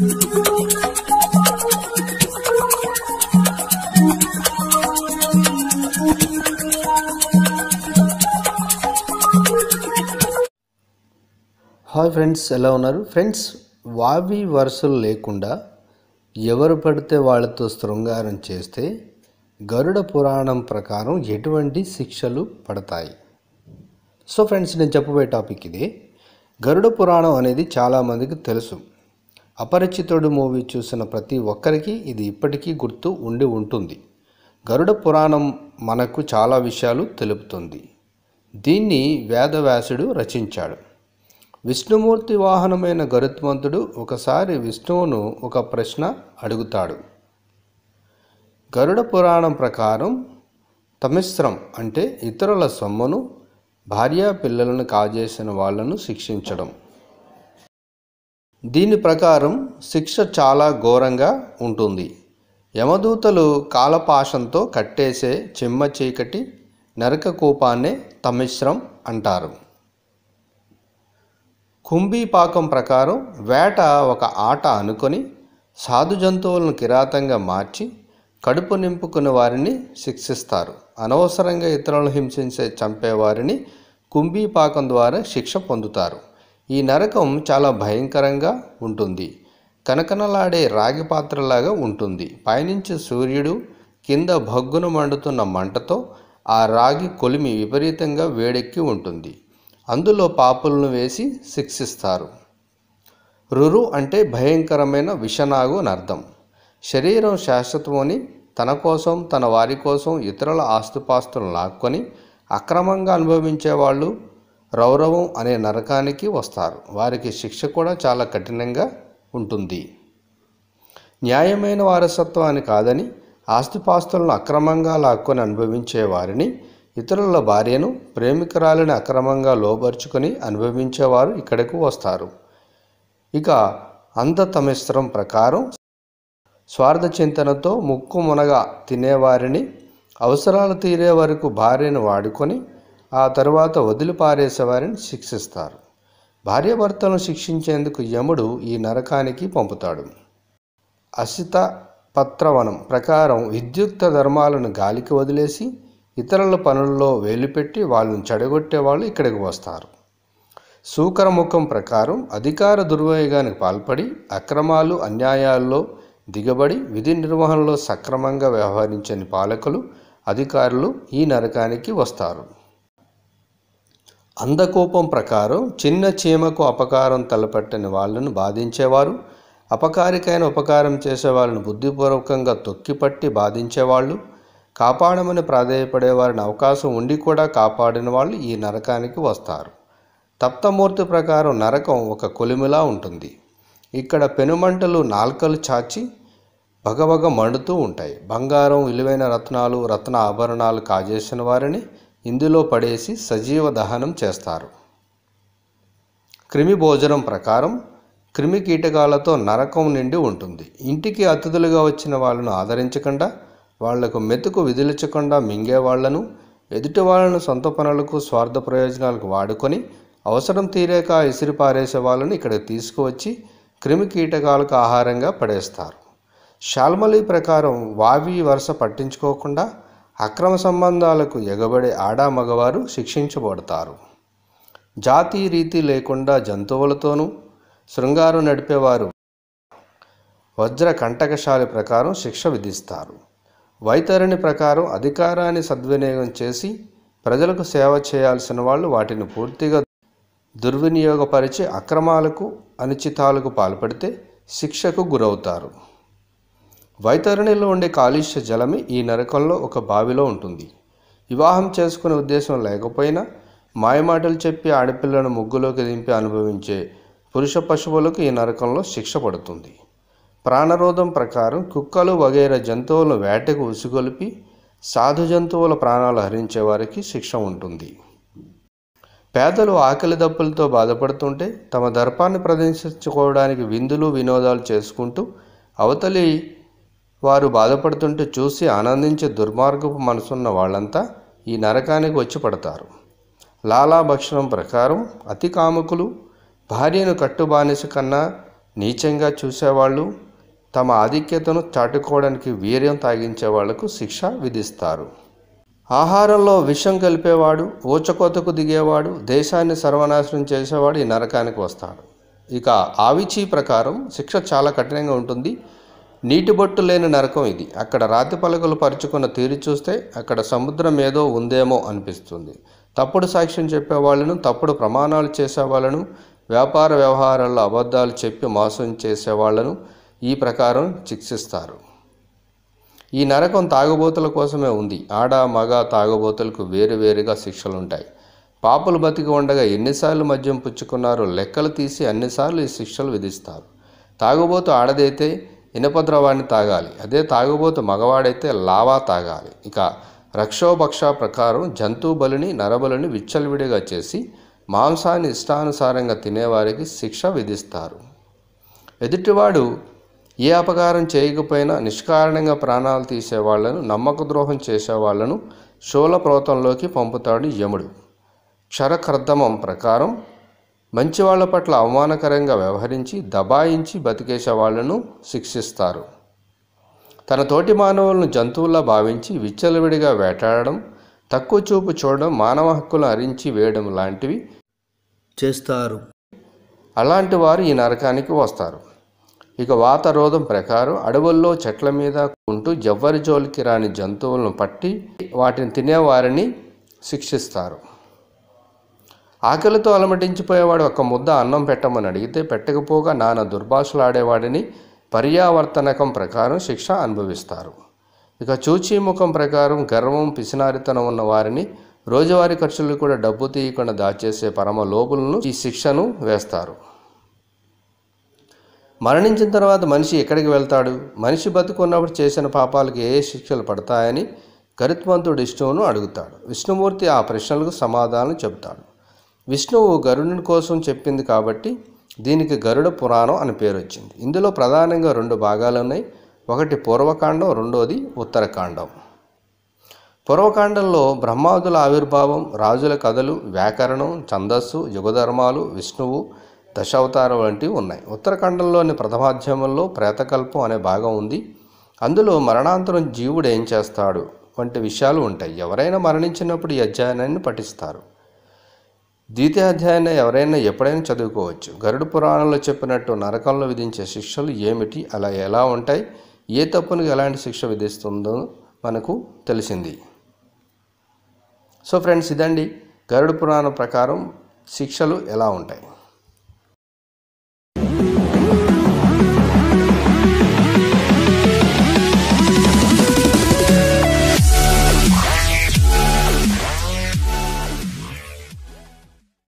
Hi friends ఎలా ఉన్నారు? Friends వావి వరుసలు లేకుండా ఎవరు పడితే వాళ్ళతో శృంగారం చేస్తే గరుడ పురాణం ప్రకారం ఎటువంటి శిక్షలు పడతాయి? సో ఫ్రెండ్స్ నేను చెప్పబోయే టాపిక్ ఇది. గరుడ పురాణం అనేది చాలామందికి తెలుసు. అపరిచితుడు మూవీ చూసిన ప్రతి ఒక్కరికి ఇది ఇప్పటికీ గుర్తు ఉండి ఉంటుంది. గరుడ పురాణం మనకు చాలా విషయాలు తెలుపుతుంది. దీన్ని వేదవ్యాసుడు రచించాడు. విష్ణుమూర్తి వాహనమైన గరుత్మంతుడు ఒకసారి విష్ణువును ఒక ప్రశ్న అడుగుతాడు. గరుడ పురాణం ప్రకారం తమిశ్రం అంటే ఇతరుల సొమ్మును భార్యా పిల్లలను కాజేసిన వాళ్ళను శిక్షించడం. దీని ప్రకారం శిక్ష చాలా ఘోరంగా ఉంటుంది. యమదూతలు కాలపాశంతో కట్టేసే చెమ్మ చీకటి నరక కూపాన్నే తమిశ్రం అంటారు. కుంభీపాకం ప్రకారం వేట ఒక ఆట అనుకొని సాధు జంతువులను కిరాతంగా మార్చి కడుపు నింపుకుని వారిని శిక్షిస్తారు. అనవసరంగా ఇతరులను హింసించే చంపేవారిని కుంభీపాకం ద్వారా శిక్ష పొందుతారు. ఈ నరకం చాలా భయంకరంగా ఉంటుంది. కనకనలాడే రాగి పాత్రలాగా ఉంటుంది. పైనుంచి సూర్యుడు కింద భగ్గున మండుతున్న మంటతో ఆ రాగి కొలిమి విపరీతంగా వేడెక్కి ఉంటుంది. అందులో పాపులను వేసి శిక్షిస్తారు. రురు అంటే భయంకరమైన విషనాగు అని అర్థం. శరీరం శాశ్వతమని తన కోసం తన వారి కోసం ఇతరుల ఆస్తుపాస్తులను లాక్కొని అక్రమంగా అనుభవించే వాళ్ళు రౌరవం అనే నరకానికి వస్తారు. వారికి శిక్ష కూడా చాలా కఠినంగా ఉంటుంది. న్యాయమైన వారసత్వాన్ని కాదని ఆస్తిపాస్తులను అక్రమంగా లాక్కొని అనుభవించే వారిని ఇతరుల భార్యను ప్రేమికురాలిని అక్రమంగా లోబరుచుకొని అనుభవించేవారు ఇక్కడకు వస్తారు. ఇక అంధతమిశ్రం ప్రకారం స్వార్థ చింతనతో ముక్కు మునగ తినేవారిని అవసరాలు తీరే వరకు భార్యను వాడుకొని ఆ తరువాత వదిలిపారేసే వారిని శిక్షిస్తారు భార్యాభర్తలను శిక్షించేందుకు యముడు ఈ నరకానికి పంపుతాడు. అసిత పత్రవనం ప్రకారం విద్యుక్త ధర్మాలను గాలికి వదిలేసి ఇతరుల పనుల్లో వేలుపెట్టి వాళ్ళని చెడగొట్టే వాళ్ళు ఇక్కడికి వస్తారు. సూకరముఖం ప్రకారం అధికార దుర్వినియోగానికి పాల్పడి అక్రమాలు అన్యాయాల్లో దిగబడి విధి నిర్వహణలో సక్రమంగా వ్యవహరించని పాలకులు అధికారులు ఈ నరకానికి వస్తారు. అందకోపం ప్రకారం చిన్న చీమకు అపకారం తలపెట్టని వాళ్ళను బాధించేవారు అపకారికైన ఉపకారం చేసే వాళ్ళను బుద్ధిపూర్వకంగా తొక్కిపట్టి బాధించేవాళ్ళు కాపాడమని ప్రాధేయపడే వారిని అవకాశం ఉండి కూడా కాపాడిన వాళ్ళు ఈ నరకానికి వస్తారు. తప్తమూర్తి ప్రకారం నరకం ఒక కొలిమిలా ఉంటుంది. ఇక్కడ పెనుమంటలు నాల్కలు చాచి భగభగ మండుతూ ఉంటాయి. బంగారం విలువైన రత్నాలు రత్న ఆభరణాలు కాజేసిన వారిని ఇందులో పడేసి సజీవ దహనం చేస్తారు. క్రిమి భోజనం ప్రకారం క్రిమి కీటకాలతో నరకం నిండి ఉంటుంది. ఇంటికి అతిథులుగా వచ్చిన వాళ్ళను ఆదరించకుండా వాళ్ళకు మెతుకు విదిలించకుండా మింగేవాళ్ళను ఎదుటి వాళ్ళను సొంత పనులకు స్వార్థ ప్రయోజనాలకు వాడుకొని అవసరం తీరాక ఇసిరి పారేసే వాళ్ళను ఇక్కడికి తీసుకువచ్చి క్రిమి కీటకాలకు ఆహారంగా పడేస్తారు. శాల్మలి ప్రకారం వావి వరుస పట్టించుకోకుండా అక్రమ సంబంధాలకు ఎగబడే ఆడా మగవారు శిక్షించబడతారు. జాతి రీతి లేకుండా జంతువులతోనూ శృంగారం నడిపేవారు వజ్ర కంటకశాలి ప్రకారం శిక్ష విధిస్తారు. వైతరిణి ప్రకారం అధికారాన్ని సద్వినియోగం చేసి ప్రజలకు సేవ చేయాల్సిన వాళ్ళు వాటిని పూర్తిగా దుర్వినియోగపరిచి అక్రమాలకు అనుచితాలకు పాల్పడితే శిక్షకు గురవుతారు. వైతరణిలో ఉండే కాలుష్య జలమే ఈ నరకంలో ఒక బావిలో ఉంటుంది. వివాహం చేసుకునే ఉద్దేశం లేకపోయినా మాయమాటలు చెప్పి ఆడపిల్లను ముగ్గులోకి దింపి అనుభవించే పురుష పశువులకు ఈ నరకంలో శిక్ష పడుతుంది. ప్రాణరోధం ప్రకారం కుక్కలు వగైరా జంతువులను వేటకు ఉసుగొలిపి సాధు జంతువుల ప్రాణాలు హరించే వారికి శిక్ష ఉంటుంది. పేదలు ఆకలి దప్పులతో బాధపడుతుంటే తమ దర్పాన్ని ప్రదర్శించుకోవడానికి విందులు వినోదాలు చేసుకుంటూ అవతలి వారు బాధపడుతుంటే చూసి ఆనందించే దుర్మార్గపు మనసున్న వాళ్ళంతా ఈ నరకానికి వచ్చి పడతారు. లాలా భక్షణం ప్రకారం అతి కాముకులు భార్యను కట్టుబానిస కన్నా నీచంగా చూసేవాళ్ళు తమ ఆధిక్యతను చాటుకోవడానికి వీర్యం తాగించే వాళ్ళకు శిక్ష విధిస్తారు. ఆహారంలో విషం కలిపేవాడు ఊచకోతకు దిగేవాడు దేశాన్ని సర్వనాశనం చేసేవాడు ఈ నరకానికి వస్తాడు. ఇక ఆవిచి ప్రకారం శిక్ష చాలా కఠినంగా ఉంటుంది. నీటి బొట్టు లేని నరకం ఇది. అక్కడ రాతి పలకలు పరుచుకున్న తీరు చూస్తే అక్కడ సముద్రం ఏదో ఉందేమో అనిపిస్తుంది. తప్పుడు సాక్ష్యం చెప్పేవాళ్ళను తప్పుడు ప్రమాణాలు చేసేవాళ్ళను వ్యాపార వ్యవహారాల్లో అబద్ధాలు చెప్పి మోసం చేసేవాళ్ళను ఈ ప్రకారం శిక్షిస్తారు ఈ నరకం తాగుబోతుల కోసమే ఉంది. ఆడ మగ తాగుబోతులకు వేరువేరుగా శిక్షలుంటాయి. పాపులు బతికి ఉండగా ఎన్నిసార్లు మద్యం పుచ్చుకున్నారో లెక్కలు తీసి అన్నిసార్లు ఈ శిక్షలు విధిస్తారు. తాగుబోతు ఆడదైతే ఇనపద్రవాన్ని తాగాలి. అదే తాగుబోతు మగవాడైతే లావా తాగాలి. ఇక రక్షోభక్ష ప్రకారం జంతు బలిని నరబలిని విచ్చలవిడిగా చేసి మాంసాన్ని ఇష్టానుసారంగా తినేవారికి శిక్ష విధిస్తారు. ఎదుటివాడు ఏ అపకారం చేయకపోయినా నిష్కారణంగా ప్రాణాలు తీసేవాళ్ళను నమ్మక ద్రోహం చేసేవాళ్ళను శూలప్రోతంలోకి పంపుతాడు యముడు. క్షరకర్దమం ప్రకారం మంచివాళ్ళ పట్ల అవమానకరంగా వ్యవహరించి దబాయించి బతికేసే వాళ్ళను శిక్షిస్తారు. తన తోటి మానవులను జంతువుల్లా భావించి విచ్చలవిడిగా వేటాడడం తక్కువ చూపు చూడడం మానవ హక్కులను అరించి వేయడం లాంటివి చేస్తారు. అలాంటి వారు ఈ నరకానికి వస్తారు. ఇక వాతరోధం ప్రకారం అడవుల్లో చెట్ల మీద ఉంటూ జవ్వరి జోలికి రాని జంతువులను పట్టి వాటిని తినేవారిని శిక్షిస్తారు. ఆకలితో అలమటించిపోయేవాడు ఒక ముద్ద అన్నం పెట్టమని అడిగితే పెట్టకపోగా నానా దుర్భాషలాడేవాడిని పర్యావర్తనకం ప్రకారం శిక్ష అనుభవిస్తారు. ఇక చూచీముఖం ప్రకారం గర్వం పిసినారితనం ఉన్న వారిని రోజువారీ ఖర్చులు కూడా డబ్బు తీయకుండా దాచేసే పరమ లోపులను ఈ శిక్షను వేస్తారు. మరణించిన తర్వాత మనిషి ఎక్కడికి వెళ్తాడు? మనిషి బతుకున్నప్పుడు చేసిన పాపాలకు ఏ శిక్షలు పడతాయని గరుత్మంతుడు విష్ణువును అడుగుతాడు. విష్ణుమూర్తి ఆ ప్రశ్నలకు సమాధానం చెబుతాడు. విష్ణువు గరుడుని కోసం చెప్పింది కాబట్టి దీనికి గరుడ పురాణం అని పేరు వచ్చింది. ఇందులో ప్రధానంగా రెండు భాగాలు ఉన్నాయి. ఒకటి పూర్వకాండం రెండోది ఉత్తరకాండం. పూర్వకాండంలో బ్రహ్మాదుల ఆవిర్భావం రాజుల కథలు వ్యాకరణం ఛందస్సు యుగధర్మాలు విష్ణువు దశావతారం వంటివి ఉన్నాయి. ఉత్తరఖండంలోని ప్రథమాధ్యాయంలో ప్రేతకల్పం అనే భాగం ఉంది. అందులో మరణాంతరం జీవుడు ఏం చేస్తాడు వంటి విషయాలు ఉంటాయి. ఎవరైనా మరణించినప్పుడు ఈ అధ్యయనాన్ని పఠిస్తారు. ద్వితీయాధ్యాయాన్ని ఎవరైనా ఎప్పుడైనా చదువుకోవచ్చు. గరుడు పురాణంలో చెప్పినట్టు నరకంలో విధించే శిక్షలు ఏమిటి? అలా ఎలా ఉంటాయి? ఏ తప్పునికి ఎలాంటి శిక్ష విధిస్తుందో మనకు తెలిసింది. సో ఫ్రెండ్స్ ఇదండి గరుడు పురాణం ప్రకారం శిక్షలు ఎలా ఉంటాయి.